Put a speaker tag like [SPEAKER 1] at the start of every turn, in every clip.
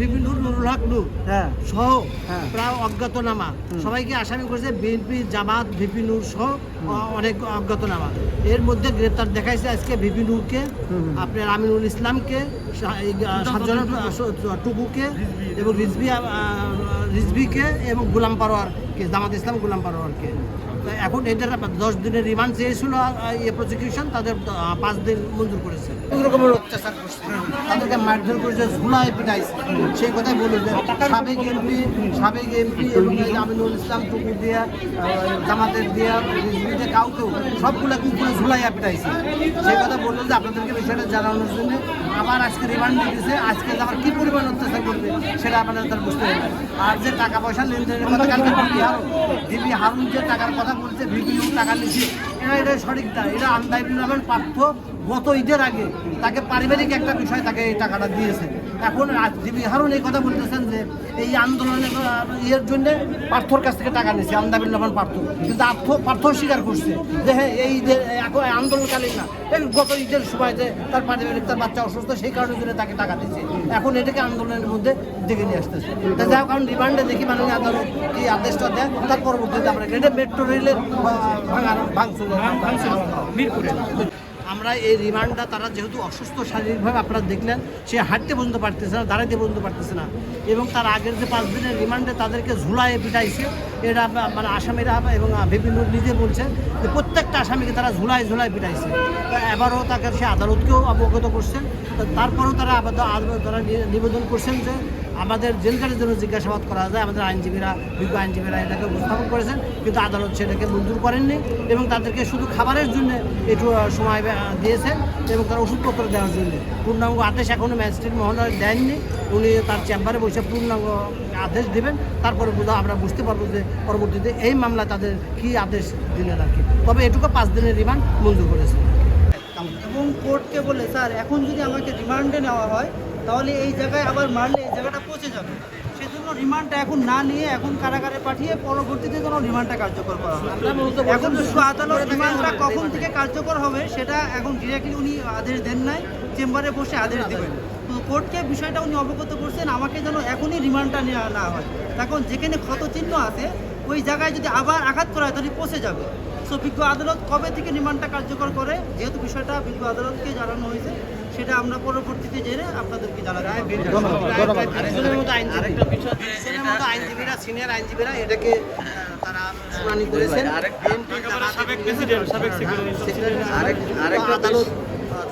[SPEAKER 1] বিভিন্ন নুরুল হক নূর
[SPEAKER 2] হ্যাঁ।
[SPEAKER 1] সহ
[SPEAKER 2] হ্যাঁ।
[SPEAKER 1] প্রায় অজ্ঞাতনামা। সবাইকে আসামি করেছে বিএনপি জামাত ভিপি নূর সহ অনেক অজ্ঞাতনামা। এর মধ্যে গ্রেপ্তার দেখাইছে আজকে ভিপি নূরকে আপনার আমিনুল ইসলামকে টুকুকে এবং রিজবি রিজবিকে এবং গোলাম পারোয়ারকে জামাত ইসলাম গুলাম পারোয়ারকে। এখন এদের দশ দিনের রিমান্ড চেয়েছিল এ প্রসিকিউশন তাদের পাঁচ দিন মঞ্জুর করেছে। রকমের অত্যাচার করছে? তাদেরকে মারধর করেছে ঝুলায় পিটাইছে। সেই কথাই বলে যে সাবেক এমপি সাবেক এমপি এবং আমিনুল ইসলাম টুকু দিয়া জামাতের দিয়া রিজভিতে কাউকেও সবগুলোকে উপরে ঝুলাইয়া পিটাইছে। সেই কথা বলল যে আপনাদেরকে বিষয়টা জানানোর জন্য আবার আজকে রিমান্ড দিয়েছে আজকে আবার কি পরিমাণ অত্যাচার করবে, সেটা আপনারা তার বুঝতে হবে আর যে টাকা পয়সা লেনদেনের কথা কালকে দিবি হারুন। দিবি হারুন যে টাকার কথা বলছে, ভিডিও টাকা নিচ্ছে এটা এটা সঠিক না, এটা রহমান পার্থ গত ঈদের আগে তাকে পারিবারিক একটা বিষয় তাকে এই টাকাটা দিয়েছে। এখন দিবি হারুন এই কথা বলতেছেন যে এই আন্দোলনের ইয়ের জন্য পার্থর কাছ থেকে টাকা নিয়েছে আন্দাবিল রহমান পার্থ কিন্তু আর্থ পার্থ স্বীকার করছে যে হ্যাঁ এই ঈদের এখন আন্দোলনকালীন না এই গত ঈদের সময় যে তার পারিবারিক তার বাচ্চা অসুস্থ সেই কারণের জন্য তাকে টাকা দিয়েছে। এখন এটাকে আন্দোলনের মধ্যে ডেকে নিয়ে আসতেছে। তা যাই হোক, কারণ রিমান্ডে দেখি মাননীয় আদালত এই আদেশটা দেয় তার পরবর্তীতে আমরা এটা মেট্রো রেলের ভাঙার ভাঙচুর। মিরপুরে। আমরা এই রিমান্ডটা তারা যেহেতু অসুস্থ, শারীরিকভাবে আপনারা দেখলেন, সে হাঁটতে পর্যন্ত পারতেছে না দাঁড়াইতে পর্যন্ত পারতেছে না। এবং তার আগের যে পাঁচ দিনের রিমান্ডে তাদেরকে ঝুলায় পিটাইছে, এটা মানে আসামিরা এবং বিভিন্ন নিজে বলছে যে প্রত্যেকটা আসামিকে তারা ঝুলায় ঝুলায় পিটাইছে। এবারও তাকে সে আদালতকেও অবগত করছেন। তারপরেও তারা আবার তারা নিবেদন করছেন যে আমাদের জেলখানের জন্য জিজ্ঞাসাবাদ করা যায়। আমাদের আইনজীবীরা, বিজ্ঞ আইনজীবীরা এটাকে উপস্থাপন করেছেন, কিন্তু আদালত সেটাকে মঞ্জুর করেননি এবং তাদেরকে শুধু খাবারের জন্য একটু সময় দিয়েছেন এবং তার ওষুধপত্র দেওয়ার জন্য। পূর্ণাঙ্গ আদেশ এখনও ম্যাজিস্ট্রেট মহোদয় দেননি। উনি তার চেম্বারে বসে পূর্ণাঙ্গ আদেশ দেবেন। তারপরে বোধহয় আমরা বুঝতে পারব যে পরবর্তীতে এই মামলা তাদের কি আদেশ দিলেন আর কি। তবে এটুকু পাঁচ দিনের রিমান্ড মঞ্জুর করেছে।
[SPEAKER 3] এবং কোর্টকে বলে স্যার এখন যদি আমাকে রিমান্ডে নেওয়া হয় তাহলে এই জায়গায় আবার মারলে এই জায়গাটা পচে যাবে। সেজন্য রিমান্ডটা এখন না নিয়ে এখন কারাগারে পাঠিয়ে পরবর্তীতে যেন রিমান্ডটা কার্যকর করা হয়। এখন বিশ্ব আদালত রিমান্ডটা কখন থেকে কার্যকর হবে সেটা এখন ডিরেক্টলি উনি আদেশ দেন নাই চেম্বারে বসে আদেশ দেবেন। তো কোর্টকে বিষয়টা উনি অবগত করছেন আমাকে যেন এখনই রিমান্ডটা নেওয়া না হয়। এখন যেখানে ক্ষত চিহ্ন আছে ওই জায়গায় যদি আবার আঘাত করা হয় তাহলে পচে যাবে। সো বিজ্ঞ আদালত কবে থেকে নির্মাণটা কার্যকর করে যেহেতু বিষয়টা বিজ্ঞ আদালতকে জানানো হয়েছে সেটা আমরা পরবর্তীতে জেনে আপনাদেরকে।
[SPEAKER 1] আরেকজনের মতো মতো আইনজীবীরা সিনিয়র আইনজীবীরা এটাকে তারা শুনানি করেছেন। আদালত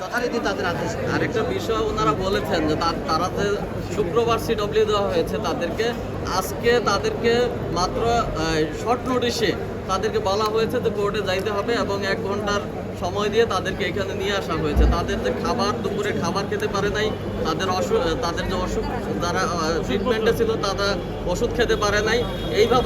[SPEAKER 1] যথারীতি তাদের আদেশ
[SPEAKER 4] আরেকটা বিষয় ওনারা বলেছেন যে তারা যে শুক্রবার সিডব্লিউ দেওয়া হয়েছে, তাদেরকে আজকে তাদেরকে মাত্র শর্ট নোটিশে তাদেরকে বলা হয়েছে যে কোর্টে যাইতে হবে এবং এক ঘণ্টার সময় দিয়ে তাদেরকে এখানে নিয়ে আসা হয়েছে। তাদের যে খাবার, দুপুরে খাবার খেতে পারে নাই, তাদের অসুখ তাদের যে অসুখ, যারা ট্রিটমেন্টে ছিল, তারা ওষুধ খেতে পারে নাই। এইভাবে